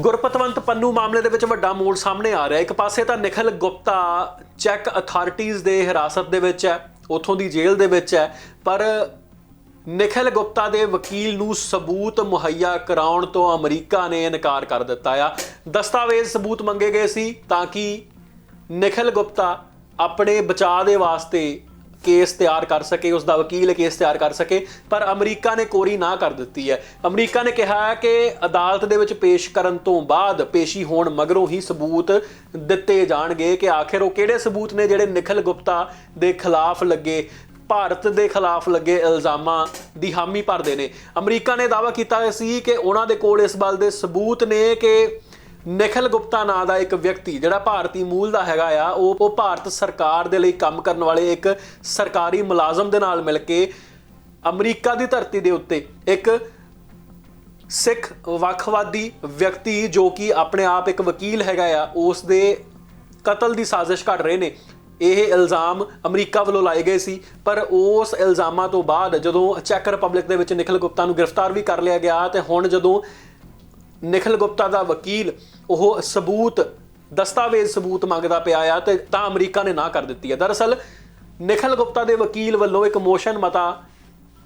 ਗੁਰਪਤਵੰਤ ਪੰਨੂ ਮਾਮਲੇ ਦੇ ਵਿੱਚ ਵੱਡਾ ਮੋੜ ਸਾਹਮਣੇ ਆ ਰਿਹਾ। ਇੱਕ ਪਾਸੇ ਤਾਂ ਨਿਖਲ ਗੁਪਤਾ ਚੈੱਕ ਅਥਾਰਟੀਜ਼ ਦੇ ਹਿਰਾਸਤ ਦੇ ਵਿੱਚ ਹੈ, ਉਥੋਂ ਦੀ ਜੇਲ੍ਹ ਦੇ ਵਿੱਚ ਹੈ, ਪਰ ਨਿਖਲ ਗੁਪਤਾ ਦੇ ਵਕੀਲ ਨੂੰ ਸਬੂਤ ਮੁਹੱਈਆ ਕਰਾਉਣ ਤੋਂ ਅਮਰੀਕਾ ਨੇ ਇਨਕਾਰ ਕਰ ਦਿੱਤਾ ਆ। ਦਸਤਾਵੇਜ਼ ਸਬੂਤ ਮੰਗੇ ਗਏ ਸੀ ਤਾਂ ਕਿ ਨਿਖਲ ਗੁਪਤਾ ਆਪਣੇ ਬਚਾਅ ਦੇ ਵਾਸਤੇ ਕੇਸ ਤਿਆਰ ਕਰ ਸਕੇ, ਉਸ ਦਾ ਵਕੀਲ ਕੇਸ ਤਿਆਰ ਕਰ ਸਕੇ, ਪਰ ਅਮਰੀਕਾ ਨੇ ਕੋਰੀ ਨਾ ਕਰ ਦਿੱਤੀ ਹੈ। ਅਮਰੀਕਾ ਨੇ ਕਿਹਾ ਹੈ ਕਿ ਅਦਾਲਤ ਦੇ ਵਿੱਚ ਪੇਸ਼ ਕਰਨ ਤੋਂ ਬਾਅਦ ਪੇਸ਼ੀ ਹੋਣ ਮਗਰੋਂ ਹੀ ਸਬੂਤ ਦਿੱਤੇ ਜਾਣਗੇ ਕਿ ਆਖਿਰ ਉਹ ਕਿਹੜੇ ਸਬੂਤ ਨੇ ਜਿਹੜੇ ਨਿਖਲ ਗੁਪਤਾ ਦੇ ਖਿਲਾਫ ਲੱਗੇ, ਭਾਰਤ ਦੇ ਖਿਲਾਫ ਲੱਗੇ ਇਲਜ਼ਾਮਾਂ ਦੀ ਹਾਮੀ ਭਰਦੇ ਨੇ। ਅਮਰੀਕਾ ਨੇ ਦਾਅਵਾ ਕੀਤਾ ਸੀ ਕਿ ਉਹਨਾਂ ਦੇ ਕੋਲ ਇਸ ਗੱਲ ਦੇ ਸਬੂਤ ਨੇ ਕਿ ਨਿਖਲ ਗੁਪਤਾ ਨਾਂ ਦਾ ਇੱਕ ਵਿਅਕਤੀ ਜਿਹੜਾ ਭਾਰਤੀ ਮੂਲ ਦਾ ਹੈਗਾ ਆ, ਉਹ ਉਹ ਭਾਰਤ ਸਰਕਾਰ ਦੇ ਲਈ ਕੰਮ ਕਰਨ ਵਾਲੇ ਇੱਕ ਸਰਕਾਰੀ ਮੁਲਾਜ਼ਮ ਦੇ ਨਾਲ ਮਿਲ ਕੇ ਅਮਰੀਕਾ ਦੀ ਧਰਤੀ ਦੇ ਉੱਤੇ ਇੱਕ ਸਿੱਖ ਵੱਖਵਾਦੀ ਵਿਅਕਤੀ ਜੋ ਕਿ ਆਪਣੇ ਆਪ ਇੱਕ ਵਕੀਲ ਹੈਗਾ ਆ, ਉਸ ਦੇ ਕਤਲ ਦੀ ਸਾਜ਼ਿਸ਼ ਘੜ ਰਹੇ ਨੇ। ਇਹ ਇਲਜ਼ਾਮ ਅਮਰੀਕਾ ਵੱਲੋਂ ਲਾਏ ਗਏ ਸੀ, ਪਰ ਉਸ ਇਲਜ਼ਾਮਾਂ ਤੋਂ ਬਾਅਦ ਜਦੋਂ ਚੈੱਕ ਰਿਪਬਲਿਕ ਦੇ ਵਿੱਚ ਨਿਖਲ ਗੁਪਤਾ ਨੂੰ ਗ੍ਰਿਫਤਾਰ ਵੀ ਕਰ ਲਿਆ ਗਿਆ ਤੇ ਹੁਣ ਜਦੋਂ ਨਿਖਲ ਗੁਪਤਾ ਦਾ ਵਕੀਲ, ਉਹ ਸਬੂਤ, ਦਸਤਾਵੇਜ਼ ਸਬੂਤ ਮੰਗਦਾ ਪਿਆ ਆ ਤੇ ਤਾਂ ਅਮਰੀਕਾ ਨੇ ਨਾ ਕਰ ਦਿੱਤੀ ਹੈ ਦਰਅਸਲ, ਨਿਖਲ ਗੁਪਤਾ ਦੇ ਵਕੀਲ ਵੱਲੋਂ ਇੱਕ ਮੋਸ਼ਨ ਮਤਾ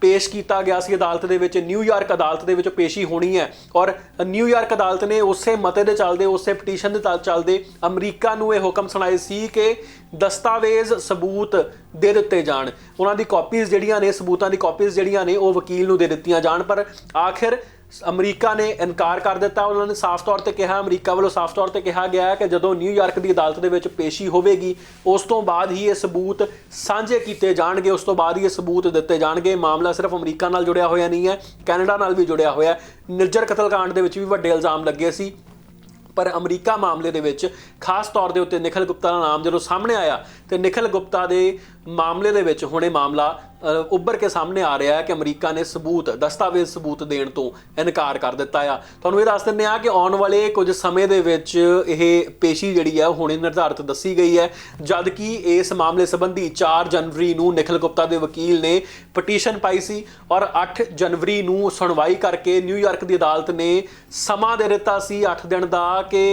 ਪੇਸ਼ ਕੀਤਾ ਗਿਆ ਸੀ। ਅਦਾਲਤ ਦੇ ਵਿੱਚ ਨਿਊਯਾਰਕ ਅਦਾਲਤ ਦੇ ਵਿੱਚ ਪੇਸ਼ੀ ਹੋਣੀ ਹੈ ਔਰ ਨਿਊਯਾਰਕ ਅਦਾਲਤ ਨੇ ਉਸੇ ਮਤੇ ਦੇ ਚੱਲਦੇ, ਉਸੇ ਪਟੀਸ਼ਨ ਦੇ ਚੱਲ- ਚੱਲਦੇ ਅਮਰੀਕਾ ਨੂੰ ਇਹ ਹੁਕਮ ਸੁਣਾਏ ਸੀ ਕਿ ਦਸਤਾਵੇਜ਼ ਸਬੂਤ ਦੇ ਦਿੱਤੇ ਜਾਣ। ਉਹਨਾਂ ਦੀ ਕਾਪੀਜ਼ ਜਿਹੜੀਆਂ ਨੇ, ਸਬੂਤਾਂ ਦੀ ਕਾਪੀਜ਼ ਜਿਹੜੀਆਂ ਨੇ, ਉਹ ਵਕੀਲ ਨੂੰ ਦੇ ਦਿੱਤੀਆਂ ਜਾਣ। ਪਰ ਆਖਿਰ ਅਮਰੀਕਾ ਨੇ ਇਨਕਾਰ ਕਰ ਦਿੱਤਾ। ਉਹਨਾਂ ਨੇ ਸਾਫ਼ ਤੌਰ ਤੇ ਕਿਹਾ, ਅਮਰੀਕਾ ਵੱਲੋਂ ਸਾਫ਼ ਤੌਰ ਤੇ ਕਿਹਾ ਗਿਆ ਹੈ ਕਿ ਜਦੋਂ ਨਿਊਯਾਰਕ ਦੀ ਅਦਾਲਤ ਦੇ ਵਿੱਚ ਪੇਸ਼ੀ ਹੋਵੇਗੀ, ਉਸ ਤੋਂ ਬਾਅਦ ਹੀ ਇਹ ਸਬੂਤ ਸਾਂਝੇ ਕੀਤੇ ਜਾਣਗੇ। ਉਸ ਤੋਂ ਬਾਅਦ ਹੀ ਇਹ ਸਬੂਤ ਦਿੱਤੇ ਜਾਣਗੇ। ਮਾਮਲਾ ਸਿਰਫ ਅਮਰੀਕਾ ਨਾਲ ਜੁੜਿਆ ਹੋਇਆ ਨਹੀਂ ਹੈ, ਕੈਨੇਡਾ ਨਾਲ ਵੀ ਜੁੜਿਆ ਹੋਇਆ ਹੈ। ਨਿਰਜਰ ਕਤਲकांड ਦੇ ਵਿੱਚ ਵੀ ਵੱਡੇ ਇਲਜ਼ਾਮ ਲੱਗੇ ਸੀ। ਪਰ ਅਮਰੀਕਾ ਮਾਮਲੇ ਦੇ ਵਿੱਚ ਖਾਸ ਤੌਰ ਦੇ ਉੱਤੇ ਨਿਖਲ ਗੁਪਤਾ ਦਾ ਨਾਮ ਜਦੋਂ ਸਾਹਮਣੇ ਆਇਆ ਤੇ ਨਿਖਲ ਗੁਪਤਾ ਦੇ ਮਾਮਲੇ ਦੇ ਵਿੱਚ ਹੁਣੇ ਮਾਮਲਾ ਉੱਭਰ ਕੇ ਸਾਹਮਣੇ ਆ ਰਿਹਾ ਹੈ ਕਿ ਅਮਰੀਕਾ ਨੇ ਸਬੂਤ, ਦਸਤਾਵੇਜ਼ ਸਬੂਤ ਦੇਣ ਤੋਂ ਇਨਕਾਰ ਕਰ ਦਿੱਤਾ ਆ। ਤੁਹਾਨੂੰ ਇਹ ਦੱਸ ਦਿੰਦੇ ਆ ਕਿ ਆਉਣ ਵਾਲੇ ਕੁਝ ਸਮੇਂ ਦੇ ਵਿੱਚ ਇਹ ਪੇਸ਼ੀ ਜਿਹੜੀ ਆ ਹੁਣੇ ਨਿਰਧਾਰਤ ਦੱਸੀ ਗਈ ਹੈ। ਜਦ ਕਿ ਇਸ ਮਾਮਲੇ ਸੰਬੰਧੀ 4 ਜਨਵਰੀ ਨੂੰ ਨਿਖਲ ਗੁਪਤਾ ਦੇ ਵਕੀਲ ਨੇ ਪਟੀਸ਼ਨ ਪਾਈ ਸੀ ਔਰ 8 ਜਨਵਰੀ ਨੂੰ ਸੁਣਵਾਈ ਕਰਕੇ ਨਿਊਯਾਰਕ ਦੀ ਅਦਾਲਤ ਨੇ ਸਮਾਂ ਦੇ ਦਿੱਤਾ ਸੀ 8 ਦਿਨ ਦਾ ਕਿ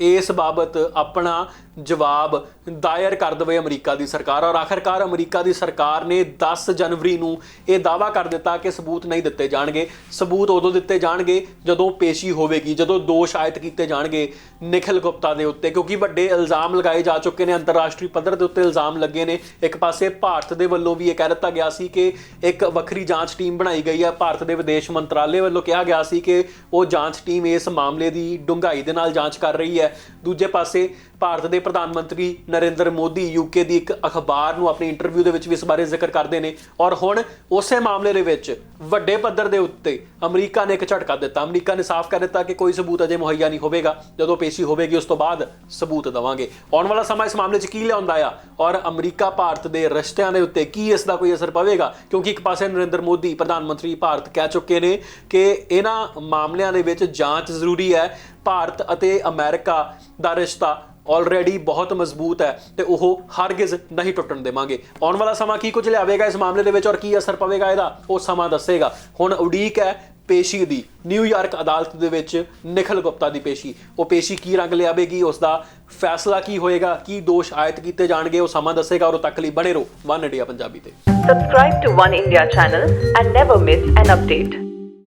ਇਸ ਬਾਬਤ ਆਪਣਾ ਜਵਾਬ ਦਾਇਰ ਕਰ ਦਵੇ ਅਮਰੀਕਾ ਦੀ ਸਰਕਾਰ। ਔਰ ਆਖਰਕਾਰ ਅਮਰੀਕਾ ਦੀ ਸਰਕਾਰ ਨੇ 10 ਜਨਵਰੀ ਨੂੰ ਇਹ ਦਾਵਾ ਕਰ ਦਿੱਤਾ ਕਿ ਸਬੂਤ ਨਹੀਂ ਦਿੱਤੇ ਜਾਣਗੇ। ਸਬੂਤ ਉਦੋਂ ਦਿੱਤੇ ਜਾਣਗੇ ਜਦੋਂ ਪੇਸ਼ੀ ਹੋਵੇਗੀ, ਜਦੋਂ ਦੋਸ਼ ਆਇਤ ਕੀਤੇ ਜਾਣਗੇ ਨਿਖਲ ਗੁਪਤਾ ਦੇ ਉੱਤੇ। ਕਿਉਂਕਿ ਵੱਡੇ ਇਲਜ਼ਾਮ ਲਗਾਏ ਜਾ ਚੁੱਕੇ ਨੇ, ਅੰਤਰਰਾਸ਼ਟਰੀ ਪੱਧਰ ਦੇ ਉੱਤੇ ਇਲਜ਼ਾਮ ਲੱਗੇ ਨੇ। ਇੱਕ ਪਾਸੇ ਭਾਰਤ ਦੇ ਵੱਲੋਂ ਵੀ ਇਹ ਕਹਿ ਦਿੱਤਾ ਗਿਆ ਸੀ ਕਿ ਇੱਕ ਵੱਖਰੀ ਜਾਂਚ ਟੀਮ ਬਣਾਈ ਗਈ ਹੈ। ਭਾਰਤ ਦੇ ਵਿਦੇਸ਼ ਮੰਤਰਾਲੇ ਵੱਲੋਂ ਕਿਹਾ ਗਿਆ ਸੀ ਕਿ ਉਹ ਜਾਂਚ ਟੀਮ ਇਸ ਮਾਮਲੇ ਦੀ ਡੂੰਘਾਈ ਦੇ ਨਾਲ ਜਾਂਚ ਕਰ ਰਹੀ ਹੈ। ਦੂਜੇ ਪਾਸੇ ਭਾਰਤ ਦੇ ਪ੍ਰਧਾਨ ਮੰਤਰੀ ਨਰਿੰਦਰ ਮੋਦੀ ਯੂਕੇ ਦੀ ਇੱਕ ਅਖਬਾਰ ਨੂੰ ਆਪਣੀ ਇੰਟਰਵਿਊ ਦੇ ਵਿੱਚ ਵੀ ਇਸ ਬਾਰੇ ਜ਼ਿਕਰ ਕਰਦੇ ਨੇ। ਔਰ ਹੁਣ ਉਸੇ ਮਾਮਲੇ ਦੇ ਵਿੱਚ ਵੱਡੇ ਪੱਧਰ ਦੇ ਉੱਤੇ ਅਮਰੀਕਾ ਨੇ ਇੱਕ ਝਟਕਾ ਦਿੱਤਾ। ਅਮਰੀਕਾ ਨੇ ਸਾਫ਼ ਕਰ ਦਿੱਤਾ ਕਿ ਕੋਈ ਸਬੂਤ ਅਜੇ ਮੁਹੱਈਆ ਨਹੀਂ ਹੋਵੇਗਾ। ਜਦੋਂ ਪੇਸ਼ੀ ਹੋਵੇਗੀ, ਉਸ ਤੋਂ ਬਾਅਦ ਸਬੂਤ ਦਵਾਂਗੇ। ਆਉਣ ਵਾਲਾ ਸਮਾਂ ਇਸ ਮਾਮਲੇ 'ਚ ਕੀ ਲਿਆਉਂਦਾ ਆ? ਔਰ ਅਮਰੀਕਾ, ਭਾਰਤ ਦੇ ਰਿਸ਼ਤਿਆਂ ਦੇ ਉੱਤੇ ਕੀ ਇਸ ਦਾ ਕੋਈ ਅਸਰ ਪਵੇਗਾ? ਕਿਉਂਕਿ ਇੱਕ ਪਾਸੇ ਨਰਿੰਦਰ ਮੋਦੀ ਪ੍ਰਧਾਨ ਮੰਤਰੀ ਭਾਰਤ ਕਹਿ ਚੁੱਕੇ ਨੇ ਕਿ ਇਹਨਾਂ ਮਾਮਲਿਆਂ ਦੇ ਵਿੱਚ ਜਾਂਚ ਜ਼ਰੂਰੀ ਹੈ। ਭਾਰਤ ਅਤੇ ਅਮਰੀਕਾ ਦਾ ਰਿਸ਼ਤਾ ਆਲਰੇਡੀ ਬਹੁਤ ਮਜ਼ਬੂਤ ਹੈ ਤੇ ਉਹ ਹਰਗਿਜ਼ ਨਹੀਂ ਟੁੱਟਣ ਦੇਵਾਂਗੇ। ਆਉਣ ਵਾਲਾ ਸਮਾਂ ਕੀ ਕੁਝ ਲਿਆਵੇਗਾ ਇਸ ਮਾਮਲੇ ਦੇ ਵਿੱਚ ਔਰ ਕੀ ਅਸਰ ਪਵੇਗਾ ਇਹਦਾ? ਉਹ ਸਮਾਂ ਦੱਸੇਗਾ। ਹੁਣ ਉਡੀਕ ਹੈ ਪੇਸ਼ੀ ਦੀ। ਨਿਊਯਾਰਕ ਅਦਾਲਤ ਦੇ ਵਿੱਚ ਨਿਖਲ ਗੁਪਤਾ ਦੀ ਪੇਸ਼ੀ। ਉਹ ਪੇਸ਼ੀ ਕੀ ਰੰਗ ਲਿਆਵੇਗੀ? ਉਸ ਦਾ ਫੈਸਲਾ ਕੀ ਹੋਏਗਾ? ਕੀ ਦੋਸ਼ ਆਇਤ ਕੀਤੇ ਜਾਣਗੇ? ਉਹ ਸਮਾਂ ਦੱਸੇਗਾ ਔਰ ਉਹ ਤੱਕ ਲਈ ਬਣੇ ਰਹੋ। ਵਨ ਇੰਡੀਆ ਪੰਜਾਬੀ ਤੇ। Subscribe to One India channel and never miss an update.